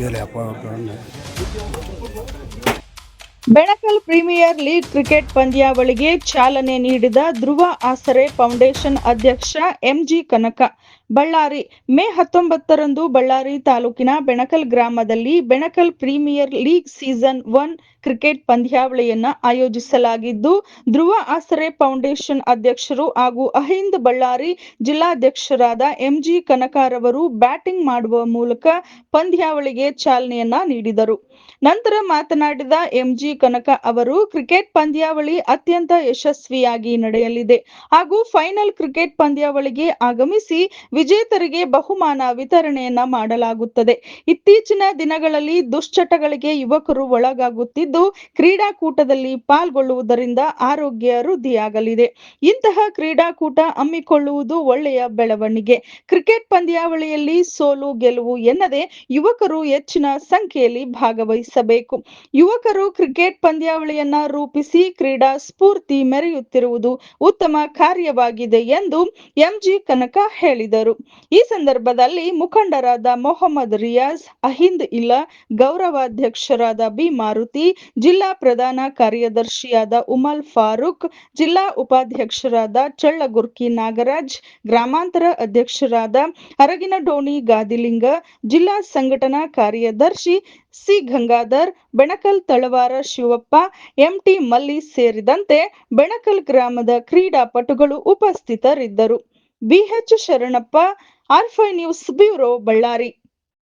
ಇರಲಿ ಅಪ್ಪ Benakal premier league cricket ಪಂದ್ಯಾವಳಿಗೆ ಚಾಲನೆ ನೀಡಿದ ಧ್ರುವ ಆಸರೆ ಫೌಂಡೇಶನ್ ಅಧ್ಯಕ್ಷ ಎಂಜಿ ಕನಕ. ಬಳ್ಳಾರಿ, ಮೇ ಹತ್ತೊಂಬತ್ತರಂದು ಬಳ್ಳಾರಿ ತಾಲೂಕಿನ ಬೆಣಕಲ್ ಗ್ರಾಮದಲ್ಲಿ Benakal premier league season one cricket ಪಂದ್ಯಾವಳಿಯನ್ನು ಆಯೋಜಿಸಲಾಗಿದ್ದು, ಧ್ರುವ ಆಸರೆ ಫೌಂಡೇಶನ್ ಅಧ್ಯಕ್ಷರು ಹಾಗೂ ಅಹಿಂದ್ ಬಳ್ಳಾರಿ ಜಿಲ್ಲಾಧ್ಯಕ್ಷರಾದ ಎಂಜಿ ಕನಕಾರವರು ಬ್ಯಾಟಿಂಗ್ ಮಾಡುವ ಮೂಲಕ ಪಂದ್ಯಾವಳಿಗೆ ಚಾಲನೆಯನ್ನ ನೀಡಿದರು. ನಂತರ ಮಾತನಾಡಿದ ಎಂಜಿ ಕನಕ ಅವರು ಕ್ರಿಕೆಟ್ ಪಂದ್ಯಾವಳಿ ಅತ್ಯಂತ ಯಶಸ್ವಿಯಾಗಿ ನಡೆಯಲಿದೆ. ಹಾಗೂ ಫೈನಲ್ ಕ್ರಿಕೆಟ್ ಪಂದ್ಯಾವಳಿಗೆ ಆಗಮಿಸಿ ವಿಜೇತರಿಗೆ ಬಹುಮಾನ ವಿತರಣೆಯನ್ನ ಮಾಡಲಾಗುತ್ತದೆ. ಇತ್ತೀಚಿನ ದಿನಗಳಲ್ಲಿ ದುಶ್ಚಟಗಳಿಗೆ ಯುವಕರು ಒಳಗಾಗುತ್ತಿದ್ದು, ಕ್ರೀಡಾಕೂಟದಲ್ಲಿ ಪಾಲ್ಗೊಳ್ಳುವುದರಿಂದ ಆರೋಗ್ಯ ವೃದ್ಧಿಯಾಗಲಿದೆ. ಇಂತಹ ಕ್ರೀಡಾಕೂಟ ಹಮ್ಮಿಕೊಳ್ಳುವುದು ಒಳ್ಳೆಯ ಬೆಳವಣಿಗೆ. ಕ್ರಿಕೆಟ್ ಪಂದ್ಯಾವಳಿಯಲ್ಲಿ ಸೋಲು ಗೆಲುವು ಎನ್ನದೆ ಯುವಕರು ಹೆಚ್ಚಿನ ಸಂಖ್ಯೆಯಲ್ಲಿ ಭಾಗವಹಿಸಬೇಕು. ಯುವಕರು ಕ್ರಿಕೆಟ್ ಪಂದ್ಯಾವಳಿಯನ್ನ ರೂಪಿಸಿ ಕ್ರೀಡಾ ಸ್ಫೂರ್ತಿ ಮೆರೆಯುತ್ತಿರುವುದು ಉತ್ತಮ ಕಾರ್ಯವಾಗಿದೆ ಎಂದು ಎಂಜಿ ಕನಕ ಹೇಳಿದರು. ಈ ಸಂದರ್ಭದಲ್ಲಿ ಮುಖಂಡರಾದ ಮೊಹಮ್ಮದ್ ರಿಯಾಜ್, ಅಹಿಂದ್ ಇಲ್ಲ, ಗೌರವಾಧ್ಯಕ್ಷರಾದ ಬಿ ಮಾರುತಿ, ಜಿಲ್ಲಾ ಪ್ರಧಾನ ಕಾರ್ಯದರ್ಶಿಯಾದ ಉಮಲ್ ಫಾರೂಕ್, ಜಿಲ್ಲಾ ಉಪಾಧ್ಯಕ್ಷರಾದ ಚಳ್ಳಗುರ್ಕಿ ನಾಗರಾಜ್, ಗ್ರಾಮಾಂತರ ಅಧ್ಯಕ್ಷರಾದ ಅರಗಿನ ಡೋಣಿ ಗಾದಿಲಿಂಗ, ಜಿಲ್ಲಾ ಸಂಘಟನಾ ಕಾರ್ಯದರ್ಶಿ C Gangadhar, Benakal Talawar Shivappa M T Malli ಸೇರಿದಂತೆ ಬೆಣಕಲ್ ಗ್ರಾಮದ ಕ್ರೀಡಾಪಟುಗಳು ಉಪಸ್ಥಿತರಿದ್ದರು. ಬಿಎಚ್ ಶರಣಪ್ಪ ಆರ್ಫೈ ನ್ಯೂಸ್ ಬ್ಯೂರೋ ಬಳ್ಳಾರಿ.